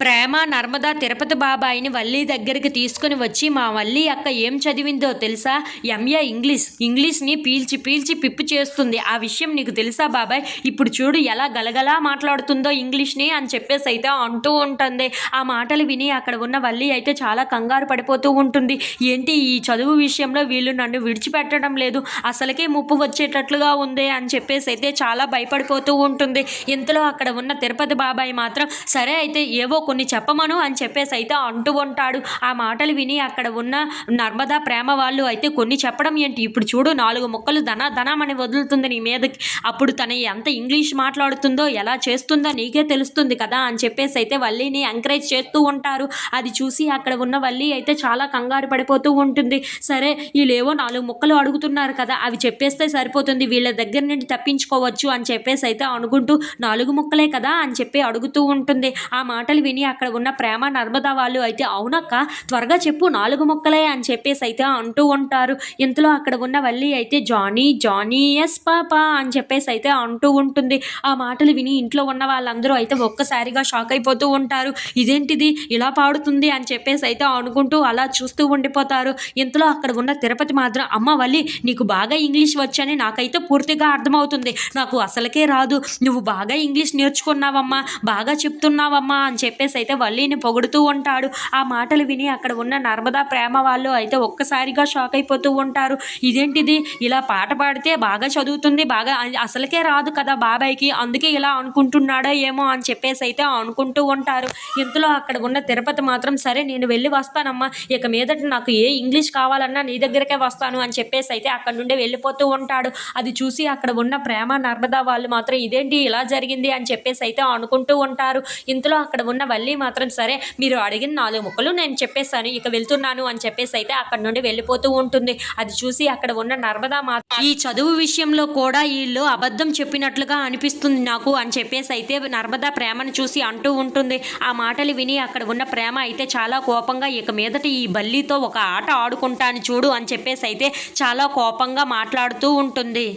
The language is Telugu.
ప్రేమ నర్మదా తిరుపతి బాబాయిని వల్లి దగ్గరికి తీసుకుని వచ్చి మా వల్లి అక్క ఏం చదివిందో తెలుసా? ఎంఏ ఇంగ్లీష్. ఇంగ్లీష్ని పీల్చి పీల్చి పిప్పు చేస్తుంది. ఆ విషయం నీకు తెలుసా బాబాయ్? ఇప్పుడు చూడు ఎలా గలగలా మాట్లాడుతుందో ఇంగ్లీష్ని అని చెప్పేసి అయితే అంటూ ఉంటుంది. ఆ మాటలు విని అక్కడ ఉన్న వల్లి అయితే చాలా కంగారు పడిపోతూ ఉంటుంది. ఏంటి ఈ చదువు విషయంలో వీళ్ళు నన్ను విడిచిపెట్టడం లేదు? అసలుకే ముప్పు వచ్చేటట్లుగా ఉంది అని చెప్పేసి అయితే చాలా భయపడిపోతూ ఉంటుంది. ఇంతలో అక్కడ ఉన్న తిరుపతి బాబాయ్ మాత్రం సరే అయితే ఏవో కొన్ని చెప్పమను అని చెప్పేసి అయితే అంటూ ఉంటాడు. ఆ మాటలు విని అక్కడ ఉన్న నర్మదా ప్రేమ వాళ్ళు అయితే కొన్ని చెప్పడం ఏంటి? ఇప్పుడు చూడు నాలుగు మొక్కలు ధన ధనమని వదులుతుంది నీ మీదకి. అప్పుడు తన ఎంత ఇంగ్లీష్ మాట్లాడుతుందో ఎలా చేస్తుందో నీకే తెలుస్తుంది కదా అని చెప్పేసి అయితే వల్లిని ఎంకరేజ్ చేస్తూ ఉంటారు. అది చూసి అక్కడ ఉన్న వల్లి అయితే చాలా కంగారు పడిపోతూ ఉంటుంది. సరే వీళ్ళేవో నాలుగు మొక్కలు అడుగుతున్నారు కదా అవి చెప్పేస్తే సరిపోతుంది. వీళ్ళ దగ్గర నుండి తప్పించుకోవచ్చు అని చెప్పేసి అయితే అనుకుంటూ నాలుగు మొక్కలే కదా అని చెప్పి అడుగుతూ ఉంటుంది. ఆ మాటలు విని అక్కడ ఉన్న ప్రేమ నర్మదా వాళ్ళు అయితే అవునక్క త్వరగా చెప్పు నాలుగు మొక్కలే అని చెప్పేసి అయితే అంటూ ఉంటారు. ఇంతలో అక్కడ ఉన్న వల్లి అయితే జానీ జానీ ఎస్ పాపా అని చెప్పేసి అయితే అంటూ ఉంటుంది. ఆ మాటలు విని ఇంట్లో ఉన్న వాళ్ళందరూ అయితే ఒక్కసారిగా షాక్ అయిపోతూ ఉంటారు. ఇదేంటిది? ఇలా పాడుతుంది అని చెప్పేసి అయితే అనుకుంటూ అలా చూస్తూ ఉండిపోతారు. ఇంతలో అక్కడ ఉన్న తిరుపతి మాత్రం అమ్మ వల్లి నీకు బాగా ఇంగ్లీష్ వచ్చని నాకైతే పూర్తిగా అర్థమవుతుంది. నాకు అసలుకే రాదు. నువ్వు బాగా ఇంగ్లీష్ నేర్చుకున్నావమ్మా బాగా చెప్తున్నావమ్మా అని చెప్పేసి అయితే వల్లిని పొగుడుతూ ఉంటాడు. ఆ మాటలు విని అక్కడ ఉన్న నర్మదా ప్రేమ వాళ్ళు అయితే ఒక్కసారిగా షాక్ అయిపోతూ ఉంటారు. ఇదేంటిది? ఇలా పాట పాడితే బాగా చదువుతుంది బాగా అసలుకే రాదు కదా బాబాయ్కి అందుకే ఇలా అనుకుంటున్నాడో ఏమో అని చెప్పేసి అయితే అనుకుంటూ ఉంటారు. ఇంతలో అక్కడ ఉన్న తిరుపతి మాత్రం సరే నేను వెళ్ళి వస్తానమ్మా. ఇక మీదట నాకు ఏ ఇంగ్లీష్ కావాలన్నా నీ దగ్గరకే వస్తాను అని చెప్పేసి అయితే అక్కడ నుండి వెళ్ళిపోతూ ఉంటాడు. అది చూసి అక్కడ ఉన్న ప్రేమ నర్మదా వాళ్ళు మాత్రం ఇదేంటి ఇలా జరిగింది అని చెప్పేసి అయితే అనుకుంటూ ఉంటారు. ఇంతలో అక్కడ ఉన్న వల్లి మాత్రం సరే మీరు అడిగిన నాలుగు ముక్కలు నేను చెప్పేశాను ఇక వెళ్తున్నాను అని చెప్పేసి అయితే అక్కడ నుండి వెళ్ళిపోతూ ఉంటుంది. అది చూసి అక్కడ ఉన్న నర్మదా మాత్రం ఈ చదువు విషయంలో కూడా వీళ్ళు అబద్ధం చెప్పినట్లుగా అనిపిస్తుంది నాకు అని చెప్పేసి అయితే నర్మదా ప్రేమను చూసి అంటూ ఉంటుంది. ఆ మాటలు విని అక్కడ ఉన్న ప్రేమ అయితే చాలా కోపంగా ఇక మీదట ఈ బల్లితో ఒక ఆట ఆడుకుంటాను చూడు అని చెప్పేసి అయితే చాలా కోపంగా మాట్లాడుతూ ఉంటుంది.